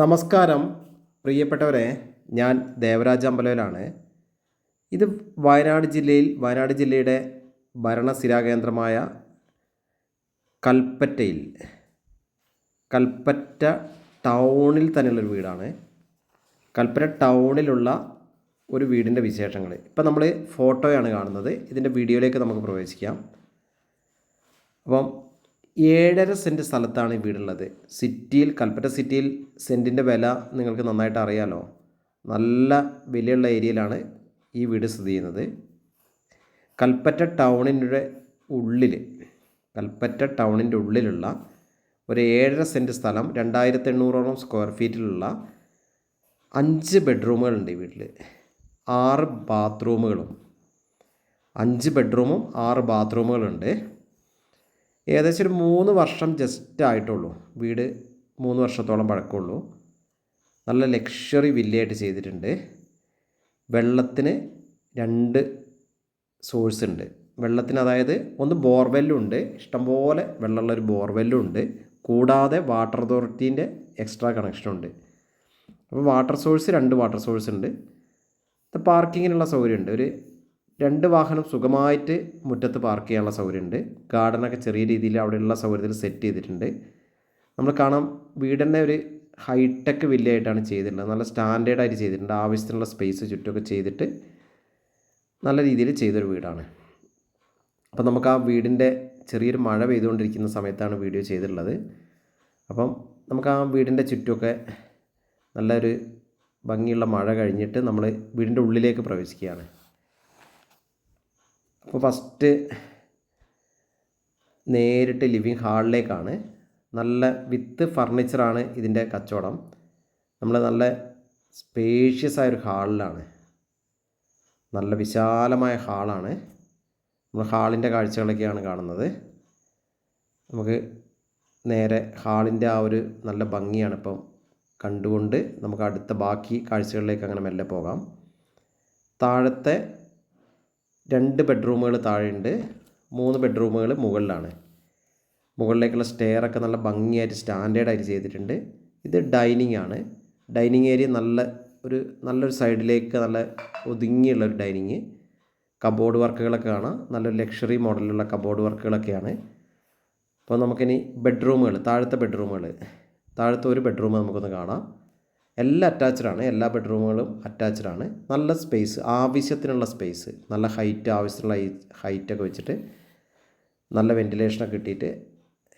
നമസ്കാരം പ്രിയപ്പെട്ടവരെ. ഞാൻ ദേവരാജ അമ്പലയിലാണ് ഇത് വയനാട് ജില്ലയിൽ വയനാട് ജില്ലയുടെ ഭരണസ്ഥിരാകേന്ദ്രമായ കൽപ്പറ്റയിൽ. കൽപ്പറ്റ ടൗണിൽ തന്നെയുള്ളൊരു വീടാണ്. കൽപ്പറ്റ ടൗണിലുള്ള ഒരു വീടിന്റെ വിശേഷങ്ങൾ. ഇപ്പം നമ്മൾ ഫോട്ടോയാണ് കാണുന്നത്. ഇതിന്റെ വീഡിയോയിലേക്ക് നമുക്ക് പ്രവേശിക്കാം. അപ്പം ഏഴര സെന്റ് സ്ഥലത്താണ് ഈ വീടുള്ളത്. സിറ്റിയിൽ കൽപ്പറ്റ സിറ്റിയിൽ സെന്റിന്റെ വില നിങ്ങൾക്ക് നന്നായിട്ട് അറിയാലോ. നല്ല വിലയുള്ള ഏരിയയിലാണ് ഈ വീട് സ്ഥിതി ചെയ്യുന്നത്. കൽപ്പറ്റ ടൗണിന്റെ ഉള്ളിൽ കൽപ്പറ്റ ടൗണിന്റെ ഉള്ളിലുള്ള ഒരു ഏഴര സെന്റ് സ്ഥലം രണ്ടായിരത്തി എണ്ണൂറോളം സ്ക്വയർ ഫീറ്റിലുള്ള അഞ്ച് ബെഡ്റൂമുകളുണ്ട് ഈ വീട്ടിൽ ആറ് ബാത്റൂമുകളും. അഞ്ച് ബെഡ്റൂമും ആറ് ബാത്റൂമുകളുണ്ട്. ഏകദേശം ഒരു മൂന്ന് വർഷം ജസ്റ്റ് ആയിട്ടുള്ളൂ. വീട് മൂന്ന് വർഷത്തോളം പഴക്കമുള്ളൂ. നല്ല ലക്ഷറി വില്ലയായിട്ട് ചെയ്തിട്ടുണ്ട്. വെള്ളത്തിന് രണ്ട് സോഴ്സ് ഉണ്ട്. വെള്ളത്തിന് അതായത് ഒന്ന് ബോർവെല്ലും ഉണ്ട്. ഇഷ്ടംപോലെ വെള്ളമുള്ളൊരു ബോർവെല്ലും ഉണ്ട്. കൂടാതെ വാട്ടർ അതോറിറ്റീന്റെ എക്സ്ട്രാ കണക്ഷനും ഉണ്ട്. അപ്പോൾ വാട്ടർ സോഴ്സ് രണ്ട് വാട്ടർ സോഴ്സ് ഉണ്ട്. പാർക്കിങ്ങിനുള്ള സൗകര്യമുണ്ട്. ഒരു രണ്ട് വാഹനം സുഖമായിട്ട് മുറ്റത്ത് പാർക്ക് ചെയ്യാനുള്ള സൗകര്യമുണ്ട്. ഗാർഡനൊക്കെ ചെറിയ രീതിയിൽ അവിടെയുള്ള സൗകര്യത്തിൽ സെറ്റ് ചെയ്തിട്ടുണ്ട്. നമ്മൾ കാണാം വീടിന്റെ ഒരു ഹൈടെക് വില്ലയായിട്ടാണ് ചെയ്തിട്ടുള്ളത്. നല്ല സ്റ്റാൻഡേർഡായിട്ട് ചെയ്തിട്ടുണ്ട്. ആവശ്യത്തിനുള്ള സ്പേസ് ചുറ്റുമൊക്കെ ചെയ്തിട്ട് നല്ല രീതിയിൽ ചെയ്തൊരു വീടാണ്. അപ്പം നമുക്ക് ആ വീടിന്റെ ചെറിയൊരു മഴ പെയ്തുകൊണ്ടിരിക്കുന്ന സമയത്താണ് വീഡിയോ ചെയ്തിട്ടുള്ളത്. അപ്പം നമുക്ക് ആ വീടിന്റെ ചുറ്റുമൊക്കെ നല്ലൊരു ഭംഗിയുള്ള മഴ കഴിഞ്ഞിട്ട് നമ്മൾ വീടിന്റെ ഉള്ളിലേക്ക് പ്രവേശിക്കുകയാണ്. അപ്പോൾ ഫസ്റ്റ് നേരിട്ട് ലിവിങ് ഹാളിലേക്കാണ് നല്ല വിത്ത് ഫർണിച്ചറാണ് ഇതിന്റെ കച്ചവടം. നമ്മൾ നല്ല സ്പേഷ്യസ് ആയൊരു ഹാളിലാണ് നല്ല വിശാലമായ ഹാളാണ് നമ്മൾ ഹാളിന്റെ കാഴ്ചകളൊക്കെയാണ് കാണുന്നത്. നമുക്ക് നേരെ ഹാളിന്റെ ആ ഒരു നല്ല ഭംഗിയാണ് ഇപ്പം കണ്ടുകൊണ്ട് നമുക്ക് അടുത്ത ബാക്കി കാഴ്ചകളിലേക്ക് അങ്ങനെ മെല്ലെ പോകാം. താഴത്തെ രണ്ട് ബെഡ്റൂമുകൾ താഴെയുണ്ട്. മൂന്ന് ബെഡ്റൂമുകൾ മുകളിലാണ്. മുകളിലേക്കുള്ള സ്റ്റെയറൊക്കെ നല്ല ഭംഗിയായിട്ട് സ്റ്റാൻഡേർഡായിട്ട് ചെയ്തിട്ടുണ്ട്. ഇത് ഡൈനിങ് ആണ്. ഡൈനിങ് ഏരിയ നല്ല ഒരു നല്ലൊരു സൈഡിലേക്ക് നല്ല ഒതുങ്ങിയുള്ള ഒരു ഡൈനിങ് കബോർഡ് വർക്കുകളൊക്കെ കാണാം. നല്ലൊരു ലക്ഷറി മോഡലിലുള്ള കബോർഡ് വർക്കുകളൊക്കെയാണ് അപ്പോൾ നമുക്കിനി ബെഡ്റൂമുകൾ താഴത്തെ ബെഡ്റൂമുകൾ താഴത്തെ ഒരു ബെഡ്റൂം നമുക്കൊന്ന് കാണാം. എല്ലാം അറ്റാച്ച്ഡ് ആണ് എല്ലാ ബെഡ്റൂമുകളും അറ്റാച്ച്ഡ് ആണ്. നല്ല സ്പേസ് ആവശ്യത്തിനുള്ള സ്പേസ് നല്ല ഹൈറ്റ് ആവശ്യത്തിനുള്ള ഹൈറ്റൊക്കെ വെച്ചിട്ട് നല്ല വെന്റിലേഷനൊക്കെ കിട്ടിയിട്ട്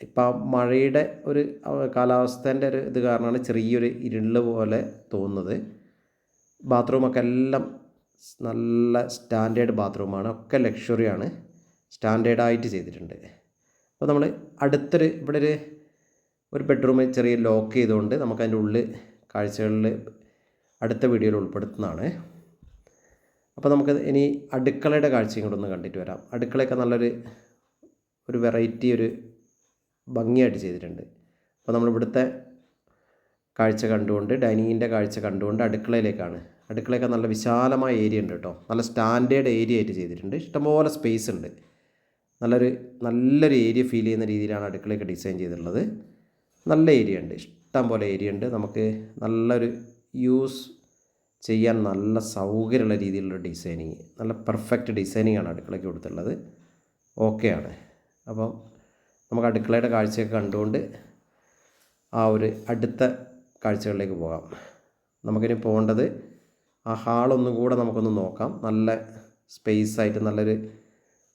ഇപ്പം മഴയുടെ ഒരു കാലാവസ്ഥേന്റെ ഒരു ഇത് കാരണമാണ് ചെറിയൊരു ഇരുൾ പോലെ തോന്നുന്നത്. ബാത്റൂമൊക്കെ എല്ലാം നല്ല സ്റ്റാൻഡേർഡ് ബാത്റൂമാണ് ഒക്കെ ലക്ഷറിയാണ് സ്റ്റാൻഡേർഡായിട്ട് ചെയ്തിട്ടുണ്ട്. അപ്പോൾ നമ്മൾ അടുത്തൊരു ഇവിടെ ഒരു ഒരു ബെഡ്റൂം ചെറിയ ലോക്ക് ചെയ്തുകൊണ്ട് നമുക്കതിന്റെ ഉള്ളിൽ കാഴ്ചകളിൽ അടുത്ത വീഡിയോയിൽ ഉൾപ്പെടുത്തുന്നതാണ്. അപ്പോൾ നമുക്ക് ഇനി അടുക്കളയുടെ കാഴ്ചയും കൂടെ ഒന്ന് കണ്ടിട്ട് വരാം. അടുക്കളയൊക്കെ നല്ലൊരു ഒരു വെറൈറ്റി ഒരു ഭംഗിയായിട്ട് ചെയ്തിട്ടുണ്ട്. അപ്പോൾ നമ്മളിവിടുത്തെ കാഴ്ച കണ്ടുകൊണ്ട് ഡൈനിങ്ങിന്റെ കാഴ്ച കണ്ടുകൊണ്ട് അടുക്കളയിലേക്കാണ്. അടുക്കളയൊക്കെ നല്ല വിശാലമായ ഏരിയ ഉണ്ട് കേട്ടോ. നല്ല സ്റ്റാൻഡേർഡ് ഏരിയ ആയിട്ട് ചെയ്തിട്ടുണ്ട്. ഇഷ്ടംപോലെ സ്പേസ് ഉണ്ട്. നല്ലൊരു നല്ലൊരു ഏരിയ ഫീൽ ചെയ്യുന്ന രീതിയിലാണ് അടുക്കളയൊക്കെ ഡിസൈൻ ചെയ്തിട്ടുള്ളത്. നല്ല ഏരിയ ഉണ്ട്. ഇഷ്ടം പോലെ ഏരിയ ഉണ്ട്. നമുക്ക് നല്ലൊരു യൂസ് ചെയ്യാൻ നല്ല സൗകര്യമുള്ള രീതിയിലുള്ള ഡിസൈനിങ് നല്ല പെർഫെക്റ്റ് ഡിസൈനിങ് ആണ് അടുക്കളയ്ക്ക് കൊടുത്തുള്ളത് ഓക്കെയാണ് അപ്പം നമുക്ക് അടുക്കളയുടെ കാഴ്ചയൊക്കെ കണ്ടുകൊണ്ട് ആ ഒരു അടുത്ത കാഴ്ചകളിലേക്ക് പോകാം. നമുക്കിനി പോകേണ്ടത് ആ ഹാളൊന്നും കൂടെ നമുക്കൊന്ന് നോക്കാം. നല്ല സ്പേസ് ആയിട്ട് നല്ലൊരു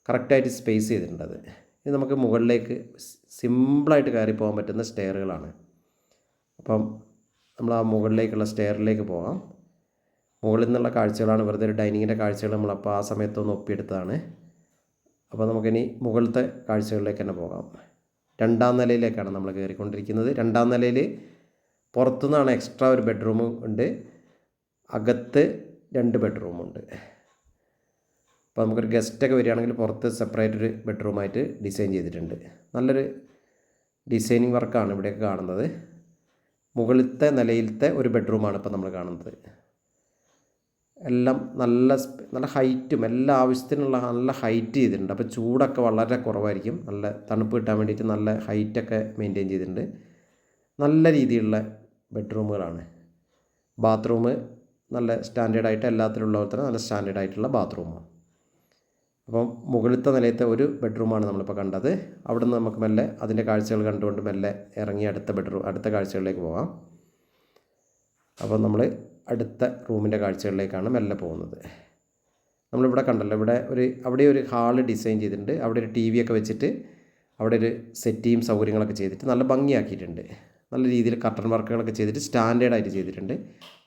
കറക്റ്റായിട്ട് സ്പേസ് ചെയ്തിട്ടുണ്ട് അത് ഇത് നമുക്ക് മുകളിലേക്ക് സിമ്പിളായിട്ട് കയറി പോകാൻ പറ്റുന്ന സ്റ്റെയറുകളാണ് അപ്പം നമ്മൾ ആ മുകളിലേക്കുള്ള സ്റ്റെയറിലേക്ക് പോകാം മുകളിൽ നിന്നുള്ള കാഴ്ചകളാണ് വെറുതെ ഒരു ഡൈനിങ്ങിന്റെ കാഴ്ചകൾ നമ്മളപ്പോൾ ആ സമയത്തൊന്ന് ഒപ്പിയെടുത്തതാണ്. അപ്പോൾ നമുക്കിനി മുകളിലത്തെ കാഴ്ചകളിലേക്ക് തന്നെ പോകാം. രണ്ടാം നിലയിലേക്കാണ് നമ്മൾ കയറിക്കൊണ്ടിരിക്കുന്നത്. രണ്ടാം നിലയിൽ പുറത്തുനിന്നാണ് എക്സ്ട്രാ ഒരു ബെഡ്റൂം ഉണ്ട്. അകത്ത് രണ്ട് ബെഡ്റൂമുണ്ട് അപ്പോൾ നമുക്കൊരു ഗസ്റ്റൊക്കെ വരികയാണെങ്കിൽ പുറത്ത് സെപ്പറേറ്റ് ഒരു ബെഡ്റൂമായിട്ട് ഡിസൈൻ ചെയ്തിട്ടുണ്ട്. നല്ലൊരു ഡിസൈനിങ് വർക്കാണ് ഇവിടെയൊക്കെ കാണുന്നത്. മുകളിലത്തെ നിലയിലത്തെ ഒരു ബെഡ്റൂമാണ് ഇപ്പോൾ നമ്മൾ കാണുന്നത്. എല്ലാം നല്ല നല്ല ഹൈറ്റും എല്ലാ ആവശ്യത്തിനുള്ള നല്ല ഹൈറ്റ് ചെയ്തിട്ടുണ്ട്. അപ്പോൾ ചൂടൊക്കെ വളരെ കുറവായിരിക്കും. നല്ല തണുപ്പ് കിട്ടാൻ വേണ്ടിയിട്ട് നല്ല ഹൈറ്റൊക്കെ മെയിന്റെയിൻ ചെയ്തിട്ടുണ്ട്. നല്ല രീതിയിലുള്ള ബെഡ്റൂമുകളാണ് ബാത്റൂം നല്ല സ്റ്റാൻഡേർഡായിട്ട് എല്ലാത്തിലുള്ള പോലെ തന്നെ നല്ല സ്റ്റാൻഡേർഡായിട്ടുള്ള ബാത്റൂമാണ് അപ്പം മുകളിലത്തെ നിലയത്തെ ഒരു ബെഡ്റൂമാണ് നമ്മളിപ്പോൾ കണ്ടത്. അവിടെ നിന്ന് നമുക്ക് മെല്ലെ അതിന്റെ കാഴ്ചകൾ കണ്ടുകൊണ്ട് മെല്ലെ ഇറങ്ങി അടുത്ത ബെഡ്റൂം അടുത്ത കാഴ്ചകളിലേക്ക് പോകാം. അപ്പോൾ നമ്മൾ അടുത്ത റൂമിന്റെ കാഴ്ചകളിലേക്കാണ് മെല്ലെ പോകുന്നത്. നമ്മളിവിടെ കണ്ടല്ലോ ഇവിടെ ഒരു അവിടെ ഒരു ഹാൾ ഡിസൈൻ ചെയ്തിട്ടുണ്ട്. അവിടെ ഒരു ടി ഒക്കെ വെച്ചിട്ട് അവിടെ ഒരു സെറ്റിയും സൗകര്യങ്ങളൊക്കെ ചെയ്തിട്ട് നല്ല ഭംഗിയാക്കിയിട്ടുണ്ട്. നല്ല രീതിയിൽ കർട്ടൺ വർക്കുകളൊക്കെ ചെയ്തിട്ട് സ്റ്റാൻഡേർഡായിട്ട് ചെയ്തിട്ടുണ്ട്.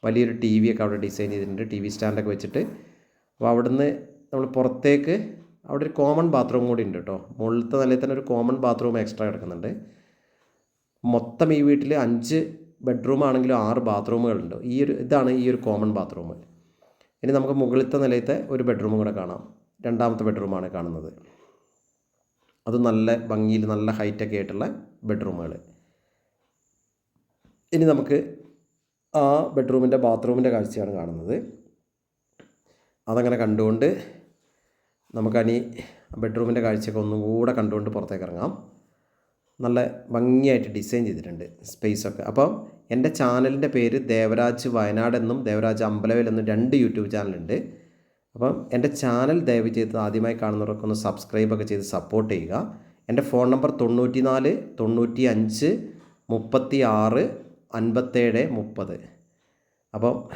വലിയൊരു ടി ഒക്കെ അവിടെ ഡിസൈൻ ചെയ്തിട്ടുണ്ട്. ടി വി സ്റ്റാൻഡൊക്കെ വെച്ചിട്ട്. അപ്പോൾ അവിടുന്ന് നമ്മൾ പുറത്തേക്ക് അവിടെ ഒരു കോമൺ ബാത്റൂം കൂടി ഉണ്ട് കേട്ടോ. മുകളിലത്തെ നിലയിൽ തന്നെ ഒരു കോമൺ ബാത്റൂം എക്സ്ട്രാ കിടക്കുന്നുണ്ട്. മൊത്തം ഈ വീട്ടിൽ അഞ്ച് ബെഡ്റൂം ആണെങ്കിലും ആറ് ബാത്റൂമുകളുണ്ട് ഈ ഒരു ഇതാണ് ഈ ഒരു കോമൺ ബാത്റൂം ഇനി നമുക്ക് മുകളിലത്തെ നിലയത്തെ ഒരു ബെഡ്റൂം കൂടെ കാണാം. രണ്ടാമത്തെ ബെഡ്റൂമാണ് കാണുന്നത്. അത് നല്ല ഭംഗിയിൽ നല്ല ഹൈറ്റൊക്കെ ആയിട്ടുള്ള ബെഡ്റൂമുകൾ ഇനി നമുക്ക് ആ ബെഡ്റൂമിന്റെ ബാത്റൂമിന്റെ കാഴ്ചയാണ് കാണുന്നത്. അതങ്ങനെ കണ്ടുകൊണ്ട് നമുക്കനി ബെഡ്റൂമിന്റെ കാഴ്ചയൊക്കെ ഒന്നും കൂടെ കണ്ടുകൊണ്ട് പുറത്തേക്ക് ഇറങ്ങാം. നല്ല ഭംഗിയായിട്ട് ഡിസൈൻ ചെയ്തിട്ടുണ്ട് സ്പേസൊക്കെ. അപ്പം എന്റെ ചാനലിന്റെ പേര് ദേവരാജ് വയനാട് എന്നും ദേവരാജ് അമ്പലവേൽ എന്നും രണ്ട് യൂട്യൂബ് ചാനലുണ്ട്. അപ്പം എന്റെ ചാനൽ ദയവ് ചെയ്ത് ആദ്യമായി കാണുന്നവർക്കൊന്ന് ഒന്ന് സബ്സ്ക്രൈബ് ഒക്കെ ചെയ്ത് സപ്പോർട്ട് ചെയ്യുക. എന്റെ ഫോൺ നമ്പർ തൊണ്ണൂറ്റി നാല് തൊണ്ണൂറ്റി അഞ്ച് മുപ്പത്തി ആറ് അൻപത്തേഴ് മുപ്പത്. അപ്പം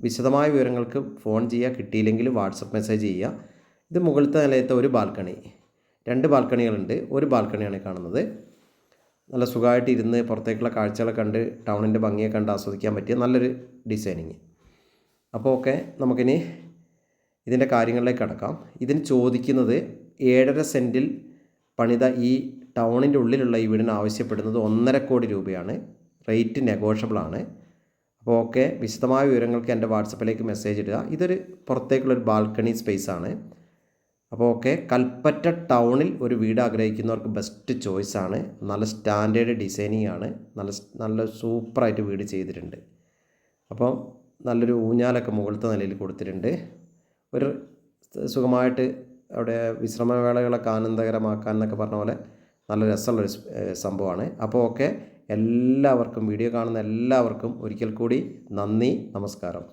വിശദമായ വിവരങ്ങൾക്ക് ഫോൺ ചെയ്യുക കിട്ടിയില്ലെങ്കിൽ വാട്സപ്പ് മെസ്സേജ് ചെയ്യുക. ഇത് മുകളിലത്തെ നിലയത്തെ ഒരു ബാൽക്കണി. രണ്ട് ബാൽക്കണികളുണ്ട്. ഒരു ബാൽക്കണിയാണ് കാണുന്നത്. നല്ല സുഖമായിട്ട് ഇരുന്ന് പുറത്തേക്കുള്ള കാഴ്ചകളെ കണ്ട് ടൗണിന്റെ ഭംഗിയെ കണ്ട് ആസ്വദിക്കാൻ പറ്റിയ നല്ലൊരു ഡിസൈനിങ്. അപ്പോൾ ഓക്കെ നമുക്കിനി ഇതിന്റെ കാര്യങ്ങളിലേക്ക് കടക്കാം. ഇതിന് ചോദിക്കുന്നത് ഏഴര സെന്റിൽ പണിത ഈ ടൗണിന്റെ ഉള്ളിലുള്ള ഈ വീടിന് ആവശ്യപ്പെടുന്നത് ഒന്നര കോടി രൂപയാണ്. റേറ്റ് നെഗോഷ്യബിൾ ആണ്. അപ്പോൾ ഓക്കെ വിശദമായ വിവരങ്ങൾക്ക് എന്റെ വാട്സപ്പിലേക്ക് മെസ്സേജ് ഇടുക. ഇതൊരു പുറത്തേക്കുള്ളൊരു ബാൽക്കണി സ്പേസ് ആണ്. അപ്പോൾ ഓക്കെ കൽപ്പറ്റ ടൗണിൽ ഒരു വീട് ആഗ്രഹിക്കുന്നവർക്ക് ബെസ്റ്റ് ചോയ്സ് ആണ്. നല്ല സ്റ്റാൻഡേർഡ് ഡിസൈനിങ് ആണ്. നല്ല നല്ല സൂപ്പറായിട്ട് വീട് ചെയ്തിട്ടുണ്ട്. അപ്പോൾ നല്ലൊരു ഊഞ്ഞാലൊക്കെ മുകളിലത്തെ നിലയിൽ കൊടുത്തിട്ടുണ്ട്. ഒരു സുഖമായിട്ട് അവിടെ വിശ്രമവേളകളൊക്കെ ആനന്ദകരമാക്കാൻ എന്നൊക്കെ പറഞ്ഞ പോലെ നല്ല രസമുള്ളൊരു സംഭവമാണ്. അപ്പോൾ ഓക്കെ എല്ലാവർക്കും വീഡിയോ കാണുന്ന എല്ലാവർക്കും ഒരിക്കൽ കൂടി നന്ദി നമസ്കാരം.